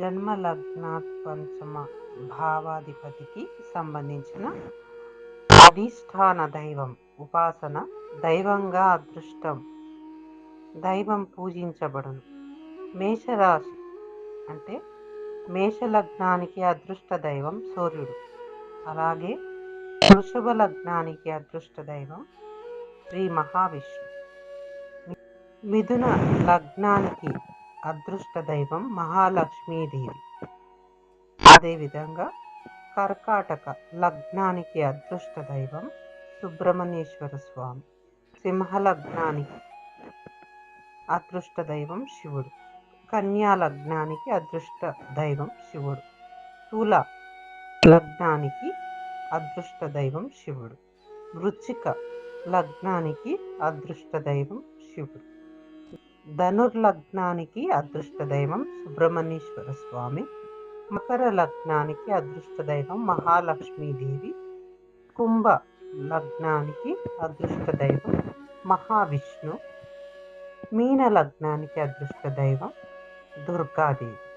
జన్మ లగ్నాత్ పంచమ భావాధిపతికి సంబంధించిన అధిష్టాన దైవం ఉపాసన దైవంగా అదృష్టం దైవం పూజించబడును. మేషరాశి అంటే మేష లగ్నానికి అదృష్ట దైవం సూర్యుడు. అలాగే వృషభ లగ్నానికి అదృష్ట దైవం శ్రీ మహావిష్ణు. మిథున లగ్నానికి అదృష్ట దైవం మహాలక్ష్మీదేవి. అదేవిధంగా కర్కాటక లగ్నానికి అదృష్ట దైవం సుబ్రహ్మణ్యేశ్వర స్వామి. సింహ లగ్నానికి అదృష్ట దైవం శివుడు. కన్యా లగ్నానికి అదృష్ట దైవం శివుడు. తుల లగ్నానికి అదృష్ట దైవం శివుడు. వృచ్చిక లగ్నానికి అదృష్ట దైవం శివుడు. ధనుర్లగ్నానికి అదృష్ట దైవం సుబ్రహ్మణ్యేశ్వర స్వామి. మకర లగ్నానికి అదృష్ట దైవం మహాలక్ష్మీదేవి. కుంభ లగ్నానికి అదృష్ట దైవం మహావిష్ణు. మీన లగ్నానికి అదృష్ట దైవం దుర్గాదేవి.